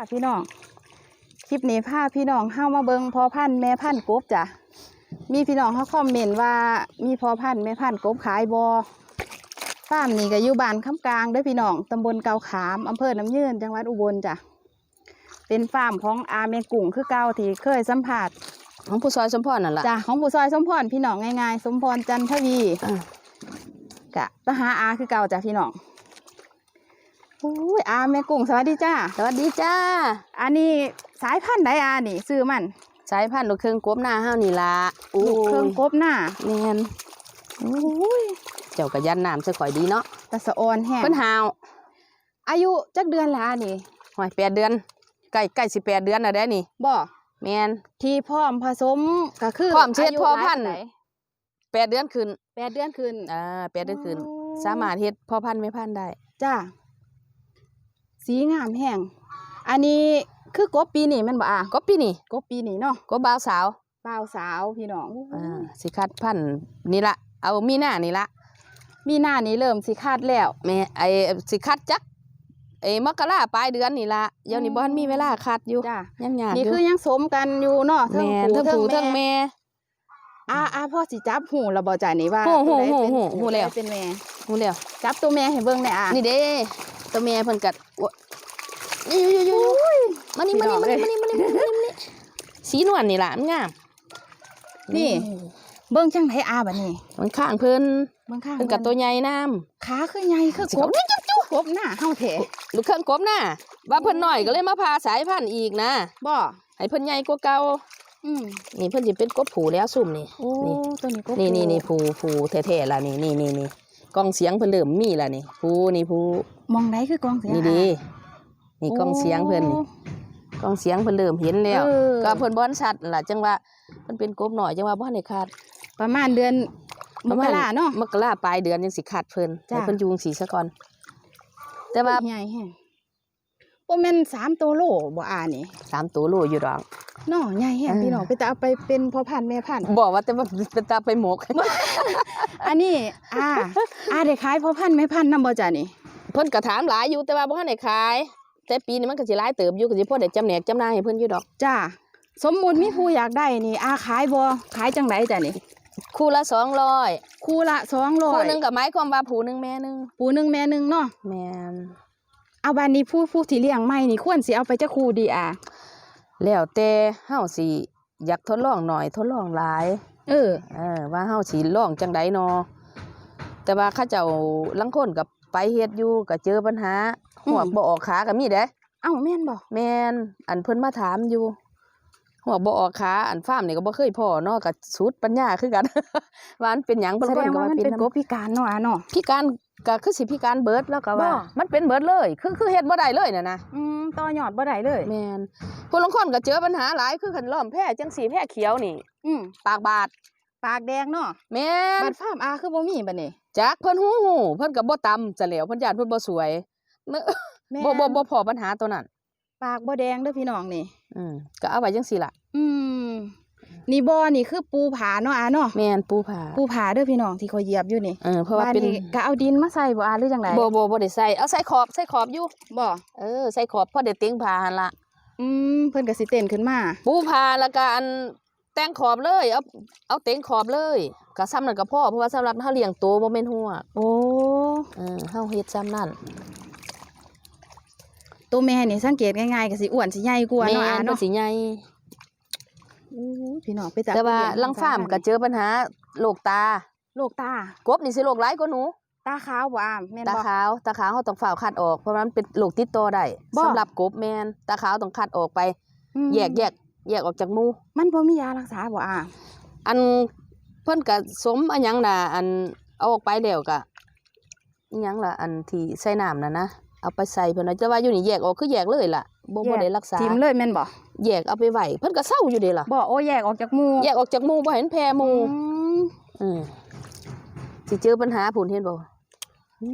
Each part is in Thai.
ค่ะพี่น้อง คลิปนี้พาพี่น้องเข้ามาเบิงพอพันธุ์แม่พันธุ์กบจ้ะ มีพี่น้องเขาคอมเมนต์ว่ามีพอพันธุ์แม่พันธุ์กบขายบอฟาร์มนี่ก็อยู่บ้านคำกลางเด้วยพี่น้องตำบลเกาขามอำเภอน้ำยืนจังหวัดอุบลจ้ะ เป็นฟาร์มของอาเมกุ่งคือเก่าที่เคยสัมผัสของผู้ซอยสมพรนั่นล่ะจ้ะของผู้ซอยสมพรพี่น้องง่ายๆ สมพรจันทวีอ่ากะตหาอาคือเก่าจ้ะพี่น้อง อุ้ยอาแม่กุ้งสวัสดีจ้าสวัสดีจ้า อันนี้สายพันธุ์ใดอานี่ซื้อมัน สายพันธุ์ลูกเครื่องกบหน้าเฮานี่ล่ะลูกเครื่องกบหน้าแม่นอุ้ยเจ้าก็ยันน้ำซะข่อยดีเนาะตะสะออนแห้งเพิ่นหาว อายุจักเดือนละอันนี่หอยแปดเดือนใกล้ใกล้สิแปดเดือนน่ะได้นี่บ่แม่นที่พร้อมผสมก็คือพร้อมเช็ดายุพอหลายพันธุ์ปาใดแปดเดือนขึ้นแปดเดือนขึ้นอ่าแปดเดือนขึ้นโอ้สามารถเฮ็ดพ่อพันธุ์แม่พันธุ์ได้ จ้า สีงามแห้งอันนี้คือกบปีนี้แมันบ่อากบปีนี่กบปีนี้เนาะกบบ่าวสาวบ่าวสาวพี่น้องอ่าสิคัดพันธุ์นี่ละเอามีหน้านี่ละมีหน้านี้เริ่มสิคาดแล้วแม่ไอ้สิคัดจักไอ้มกราปลายเดือนนี่ละเดี๋ยวนี้บ่ทันมีเวลาคัดอยู่จ้ายังยากนี่อยู่คือยังสมกันอยู่เนาะแม่นทั้งผู้ทั้งแม่อ่าอ่าพ่อสิจับหูเราบ่จ่านี่ว่าหูหูตัวใดเป็นหูหูแล้วตัวใดเป็นแม่ฮู้แล้วจับตัวแม่ให้เบิ่งได้อะนี่เด้ ตัวแม่เพิ่นกัดโอ้ยอยู่อยู่อยู่มานี่มานี่มานี่มานี่มานี่มานี่มานี่สีนวลนี่ล่ะมันงามเบิ่งจังไดอาบัดนี้มันข้างเพิ่นเบิ่งข้างเพิ่นกัดตัวใหญ่น้ขาคือใหญ่คือสิกเขาบกบหน้าเฮาแท้ำลูกเครื่องกบน่ะว่าเพิ่นน้อยก็เลยมาพาสายพันธุ์อีกนะบ่ให้เพิ่นใหญ่กว่าเก่าอืมนี่เพิ่นสิเป็นกบผูแล้วซุ่มนี่ โอ้นี่ตัวนี้กบนี่นี่นี่ผูผูแท้ๆล่ะนี่นี่นี่นี่ กล้องเสียงเพิ่นเริ่มมีล่ะนี่ผูนี่ผูมองไหนคือกองเสียงนี่ดีนี่กล้องเสียงเพิ่นนี่กล้องเสียงเพิ่นเริ่มเห็นแล้วเออก็เพิ่นบ่ทันชัดนั่นล่ะจังว่าเพิ่นเป็นกบหน่อยจังว่าบ่ทันได้ขาดประมาณเดือนมกราเนาะมกราปลายเดือนยังสิขาดเพิ่นจ้ะให้เพิ่นอยุงสีซะก่อน แต่ว่าใหญ่แฮะบ่แม่น3ตัวโลบ่อานี่สามตัวโลอยู่ดอกเนาะใหญ่แฮะเออพี่น้องไปแต่เอาไปเป็นพ่อพันธุ์แม่พันธุ์บอกว่าแต่ว่าเป็นตาไปหมก อันนี้อ่าอ่าได้ขายพ่อพันธุ์แม่พันธุ์นำบ่จ้ะนี่เพิ่นก็ถามหลายอยู่แต่ว่าบ่ทันได้ขาย แต่ปีนี้มันก็สิหลายเติบอยู่ก็สิพอได้จำแหนกจำหน่ายให้เพิ่นอยู่ดอก จ้า สมมุติมีผู้อยากได้นี่อาขายบ่ขายจังไดจ้ะนี่คู่ละ200คู่ละสองร้อคู่ยหนึงก็หมายความว่าผู้หนึงแม่หนึงปูหนึ่งแม่หนึ่งเนาะแม่น เอาบานนี้ผู้ผู้ที่เลี้ยงไม่นี่ควรสิเอาไปจะคู่ดีอะแล้วแต่เฮาสิอยากทดลองหน่อยทดลองหลาย เออ เออว่าเฮาสิลองจังไดเนาะแต่ว่าเขาเจ้าลังคนกับไปเฮ็ดอยู่ก็เจอปัญหาอืหัมวกบ่ออกขาก็มีเด้เอ้าแม่นบ่แม่นอันเพิ่นมาถามอยู่หัวกบ่ออกขาอันฟาร์มนี่ก็บ่เคยพ่อเนาะก็สุดปัญญาคือกันว่าอันเป็นหยังเพิ่นแสคดนงก็ว่าว่ามันเป็นเป็นกน้ำบพิการเนาะอะเนาะพิการ ก็คือสิพิการเบิดแล้วก็ว่า บ่ มันเป็นเบิดเลย คือคือเฮ็ดบ่ได้เลยน่ะนะอืมต่อยอดบ่ได้เลย แม่นผู้ลางคนก็เจอปัญหาหลายคือคันล้อมแพร่จังสีแพร่เขียวนี่ อืมปากบาดปากแดงเนาะแม่น บัดฟาร์มอาคือบ่มีบัดนี้จักเพิ่นฮู้ฮู้เพิ่นก็บ่ตำจะแล้วเพิ่นย่านเพิ่นบ่สวยเนอะแม่นบ่บ่บ่พอปัญหาตัวนั้นปากบ่แดงเด้อพี่น้องนี่ อืมก็เอาไว้จังซี่ล่ะ อืม นี่บ่อนี่คือปูผาเนาะอะเนาะแม่นปูผาปูผาเด้อพี่น้องที่เขาเหยียบอยู่นี่เออเพราะว่าเป็นบ้ก็เอาดินมาใส่บ่อะหรือจังไดบ่บ่บ่ได้ใส่เอาใส่ขอบใส่ขอบอยู่บ่เออใส่ขอบพอได้เต็งผาหั่นล่ะอืมเพิ่นก็สิเต้นขึ้นมา ปูผาแล้วก็อันแต่งขอบเลย เอาเอาเต็งขอบเลยก็ซ้ำนั่นก็พอเพราะว่าสำหรับเฮาเลี้ยงโตวบ่แม่นหัวโอ้เออเฮาเฮ็ดซ้ำนั่นตัวแม่นี่สังเกตง่ายๆก็สิอ้วนสิใหญ่กว่าแม่เนาะอะนเพิ่เนาะนสิใหญ่อู้ พี่น้องไปจับแต่ว่าไปเยลังฟาร์มก็เจอปัญหาโรคตาโรคตากบนี่สิโรคหลายกว่าหนูตาขาวบ่อะแม่นตาบ่ขาวตาขาวเขาต้องฝ่าวคัดออกเพราะมันเป็นโรคติดต่อได้บ่สำหรับกบแมนตาขาวต้องคัดออกไปอืมแยกแยกแยกออกจากหมู่มันบ่มียารักษาบ่อะอันเพิ่นก็สมอันหยังน่ะอันเอาออกไปแล้วก็อิหยังล่ะอันที่ใส่น้ำน่ะนะ เอาไปใส่เพิ่นว่าจะว่าอยู่นี่แยกออกคือแยกเลยล่ะบ่บ่ได้รักษาทิมเลยแม่นบ่แยกเอาไปไว้เพิ่นก็เศร้าอยู่เด้ล่ะบ่โอ้แยกออกจากหมู่แยกออกจากหมู่บ่เห็นแพรหมู่อืมอืมสิเจอปัญหาผุนเห็นบ่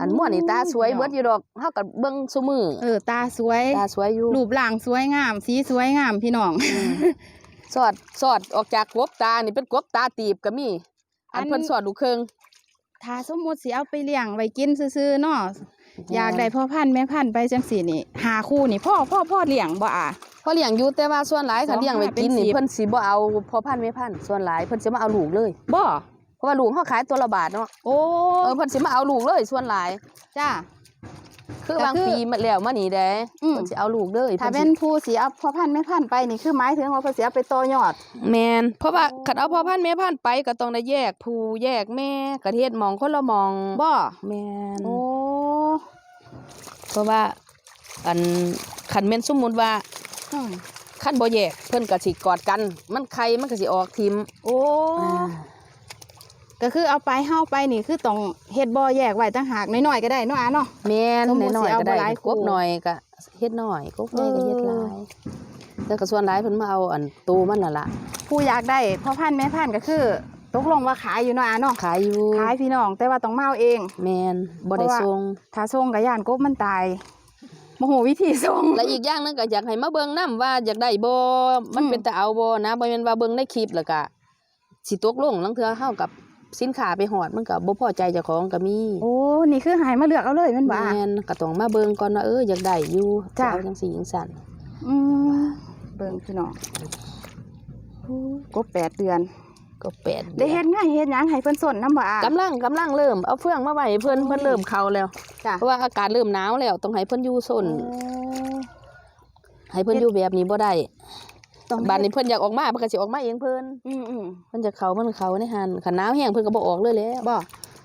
อันม่วนนี่ตาสวยเบิดอยู่ดอกเฮาก็เบิ่งซุมือเออตาสวยตาสวยอยู่รูปร่างสวยงาม สีสวยงามพี่น้องสอดสอดออกจากกบตานี่เป็นกบตาตีบก็มีอันอันเพิ่นสอดลูกเครื่องถ้าสมมุติสิเอาไปเลี้ยงไว้กินซื่อๆเนาะ อยากได้พ่อพันธุ์แม่พันธุ์ไปจังสี่นี่หาคู่นี่พ่อพ่อพ่อเลี้ยงบ่อะพอเลี้ยงอยู่แต่ว่าส่วนหลายสอคันงเลี้ยงไว้ห้าเป็นกินนี่สิบเพิ่นสิบ่เอาพอพันธุ์แม่พันธุ์ส่วนหลายเพิ่นสิมาเอาลูกเลยบ่เพราะว่าลูกเฮาขายตัวละบาทเนาะโอ้เออเพิ่นสิมาเอาลูกเลยส่วนหลายจ้าคือก็บางคือปีมาแล้วมานี่เด้อืมเพิ่นสิเอาลูกเลยถ้าพิ่เป็นผู้สีเอาพ่อพันธุ์แม่พันธุ์ไปนี่คือหมายถึงว่าเพิ่นสิเอาไปต่อยอด แม่นเพราะว่าโอ้คันเอาพอพันธุ์แม่พันธุ์ไปก็ต้องได้แยกผู้แยกแม่กระเทศหมองคนละหมองบ่แม่นโอ้ เพราะว่าอันคันแม่นสมมุติว่าอืมคันบ่แยกเพิ่นก็สิกอดกัน มันไข่มันก็สิออกทิมโอ้อ่าก็คือเอาไปเฮาไปนี่คือต้องเฮ็ดบ่อแยกไว้ต่างหากน้อยๆก็ได้เนาะอะเนาะแม่นสมมุติน้อสิยเอาๆก็ได้บ่หลายกบคู่หน่อยก็เฮ็ดน้อยกบใหญ่ก็เฮ็ดหลาเออยแล้วก็ส่วนหลายเพิ่นมาเอาอันตูมันน่ะล่ะผู้อยากได้พ่อพันธุ์แม่พันธุ์ก็คือ ตกลงว่าขายอยู่เนาะอะเนาะขายอยู่ขายพี่น้องแต่ว่าต้องมาเอาเอง แม่นบ่ได้เพราะว่าส่งถ้าส่งก็ย่านกบมันตายโมโหวิธีส่งและอีกอย่างหนึงก็อยากให้มาเบิ่งนํว่าอยากได้บ่มันอืมเป็นตาเอาบ่นะบ่แม่นว่าเบิ่งในคลิปแล้วก็สิตกลงลังเทื่อเฮากับสินค้าไปฮอดมันก็บ่พอใจเจ้าของก็มีโอ้นี่คือใหายมาเลือกเอาเลยแมันบ่าแม่นก็ต้องมาเบิ่งก่อนว่าเอออยากได้อยู่จ้ะจะเอาจังซี่จังซั่นอืมเบิ่งพี่น้องอู้กบแปดเดือน ก็แปดได้เฮ็ดง่ายเฮ็ดหยังให้เพิ่นสนน้ำบ่อะ กำลังกำลังเริ่มเอาเฟืองมาไว้ให้เพิ่นโอ้ยเพิ่นเริ่มเข้าแล้ว จ้ะ เพราะว่าอากาศเริ่มหนาวแล้วต้องให้เพิ่นอยู่ซนโอ้ให้เพิ่นอยู่แบบนี้บ่ได้ต้องบ้านนี้เพิ่นอยากออกมาเพิ่นก็สิออกมาเองเพิ่นอืมอืมเพิ่นจะเข้าเพิ่นเข้าในหันคันหนาวแห้งเพิ่นก็บ่ออกเลยแหล้วบ่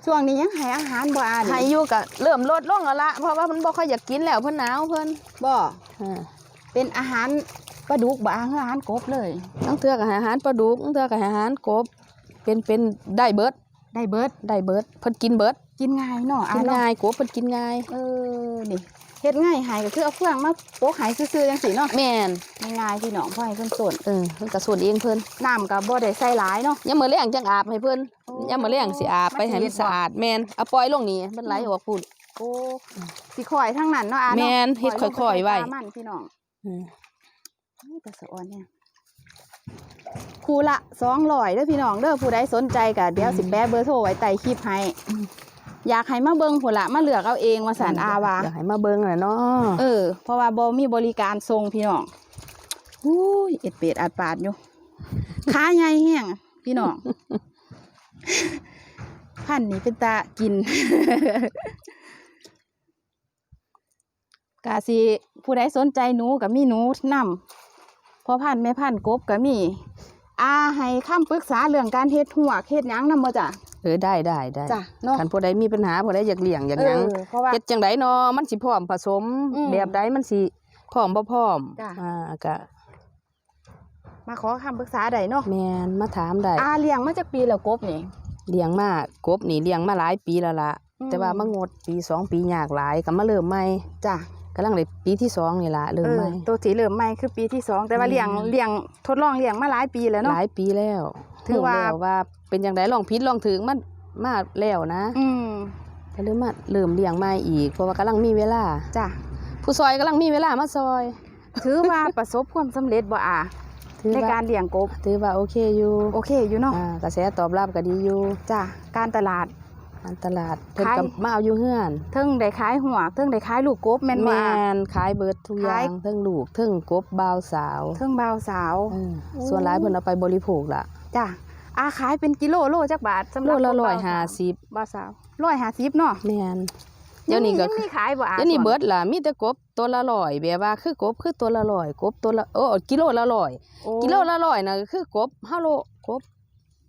ช่วงนี้ยังให้อาหารบ่อะให้อยู่ก็เริ่มลดลงแล้วละเพราะว่ามันบ่ค่อยอยากกินแล้วเพิ่นหนาวเพิ่นบ่อ่าเป็นอาหาร ปลาดุกบ่อาหารอาหารกบเลยตั้งเทื่อก็ให้อาหารปลาดุกตั้งเทื่อก็ให้อาหารกบ เป็นเป็นได้เบิดได้เบิดได้เบิดเพิ่นกินเบิดกินง่ายเนาะอะกินเนาะง่ายกบเพิ่นกินง่ายเออนี่เฮ็ดง่ายใหายก็คือเอาเฟืองมาโปะใหายซื่อๆจังซี่เนาะแม่นง่ายๆพี่น้องพ่อให้เพิ่นสนเออเพิ่นก็ส่วนเองเพิ่นน้ำก็บ่ได้ใส่หลายเนาะยามมื้อแลงจังอาบให้เพิ่นโอ้ยามมื้อแลงสิอาบไปให้มันสิเฮ็มันดบ่สะอาดแม่นเอาปล่อยลงนี่มันไหลออกพุ่นโอ้สิข่อยทั้งนั้นเนาะอะเนาะแม่นเฮ็ดข่ลงปค่อยๆไว้ใส่ปลามันพี่น้อง อืมอู้แต่สะออนเนี่ยคู่ละ200เด้อพี่น้องเด้อผู้ใดสนใจก็เดี๋ยวสิแปะเบอร์โทรไว้ใต้คลิปให้ อยากให้มาเบิ่งพุ่นละมาเลือกเอาเองว่าสารอาว่าอยากให้มาเบิ่งน่ะเนาะเออเพราะว่าบ่มีบริการส่งพี่น้องอุ้ยเอ็ดเป็ดอัดปาดอยู่ขาใหญ่แห้งพี่น้องพันธุ์นี้เป็นตากินกาสิผู้ใดสนใจหนูกับมีหนูนำ พอพันธุ์แม่พันธุ์กบกับมี อาให้คำปรึกษาเรื่องการเฮ็ดหัวกเฮ็ดหยังนำบ่จ้ะเออได้ได้ได้จ้ะเนาะคันผู้ใดมีปัญหาผู้ใดอยากเลี้ยงอยากหยังเออเพราะว่าเฮ็ดจังไดเนาะมันสิพร้อมผสมอืมแบบใดมันสิพร้อมบ่พร้อมจ้ะอ่าก็มาขอคำปรึกษาได้เนาะแม่นมาถามได้อาเลี้ยงมาจากปีแล้วกบนี่เลี้ยงมากบนี่เลี้ยงมาหลายปีแล้วล่ะอืมแต่ว่ามางดปีสองปียากหลายก็มาเริ่มใหม่จ้ะ กำลังได้ปีที่สองนี่ล่ะเริ่มเออใหม่ตัวสีเหลืองใหม่คือปีที่สองแต่ว่าอืมเลี้ยงเลี้ยงทดลองเลี้ยงมาหลายปีแล้วหเนาะลายปีแล้ว ถือว่ารู้แล้วว่าเป็นจังไดลองผิดลองถึงมันมาแล้วนะอืมก็เริ่มมาเริ่มเลี้ยงใหม่อีกเพราะว่ากำลังมีเวลาจ้ะผู้ซอยกำลังมีเวลามาซอย ถือว่าประสบความสำเร็จบ่อะถือในว่าการเลี้ยงกบถือว่าโอเคอยู่โอเคอยู่เนาะอ่ากระแสตอบรับก็ดีอยู่จ้ะการตลาด การตลาดเพิ่นขายก็มาเอาอยู่เฮือนเทิงได้ขายหัวเทิงได้ขายลูกกบแม่นบ่แม่อะนขายเบิดทุกอย่าขายงเทั้งลูกเทั้งกบบ่าวสาวเทิงบ่าวสาวเออโอ้ส่วนหลายเพิ่นเอาไปบริโภคล่ะจ้ะอาขายเป็นกิโลโลจักบาทสำหโลรับละกบร้อยบ่วสวห้าสิบบ่าวสาวร้อยห้าสิบเนาะแม่นเดี๋ยวนี้ก็งมีขายบ่อะเดี๋ยวนี้เบิดล่ะมีแต่กบตัวละร้อยแบบว่าคือกบคือตัวละร้อยกบตัวละโอ้กิโลละร้อยโอ้กิโลละร้อยน่ะก็คือกบห้าโลกบ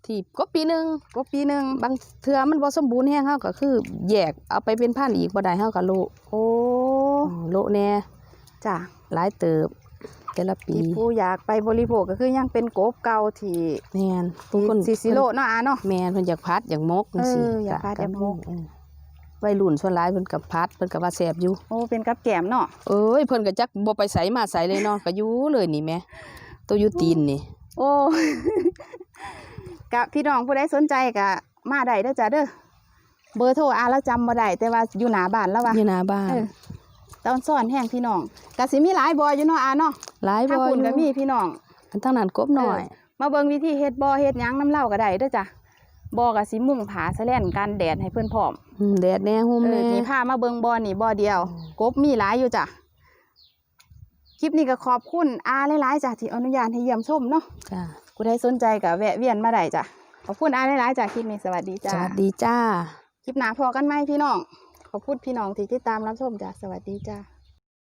ที่กบปีหนึงกบปีหนึงบางเทื่อมันบ่สมบูรณ์แฮงเฮาก็คือแยกเอาไปเป็นพันธุ์อีกบ่ได้เฮาก็โลโอ้อืมโลแน่จ้ะหลายเติบ แต่ละปีที่ผู้อยากไปบริโภคก็คือยังเป็นกบเก่าที่แม่นผู้คนซีซิโลเนาะอะเนาะแม่นเพิ่นอยากพัดอยากมกจังซี่เอออยากพัดอยากมกเออวัยรุ่นส่วนหลายเพิ่นก็พัดเพิ่นก็ว่าแซ่บอยู่โอ้เป็นกับแกมเนาะเอ้ยเพิ่นก็จักบ่ไปไสมาไสเลยเนาะก็อยู่เลยนี่แหม่ตัวอยู่ตีนนี่โอ้ กะพี่น้องผู้ใดสนใจกะมาได้เด้อจ้ะเด้อเบอร์โทรอาแล้วจำบ่ได้แต่ว่าอยู่หน้าบ้านแล้วว่ะอยู่หน้าบ้านเออตอนซ่อนแห้งพี่น้องกะสิมีหลายบ่ออยู่เนาะอาเนาะหลายถ้าบ่อคุณยู่ก็มีพี่น้อง อันทั้งนั้นกบน้อย มาเบิ่งวิธีเฮ็ดบ่อเฮ็ดหยังน้ำเล่าก็ได้เด้อจ้ะบ่อกับสิมุ่งผาแสลนกันแดดให้เพื่อนพร้อมอืมแดดแน่หุ่มเอแน่อนี่พามาเบิงบ่อนี่บ่อเดียว กบมีหลายอยู่จ้ะคลิปนี้ก็ขอบคุณอาหลายๆจ้ะที่อนุญาตให้เยี่ยมชมเนาะ จ้า กูได้สนใจกับแวะเวียนมาได้จ้ะ ขอบคุณอาหลายๆจ้ะคลิปนี้สวัสดีจ้ะสวัสดีจ้า คลิปหน้าพอกันไหมพี่น้อง ขอบคุณพี่น้องที่ติดตามรับชมจ้ะ สวัสดีจ้ะ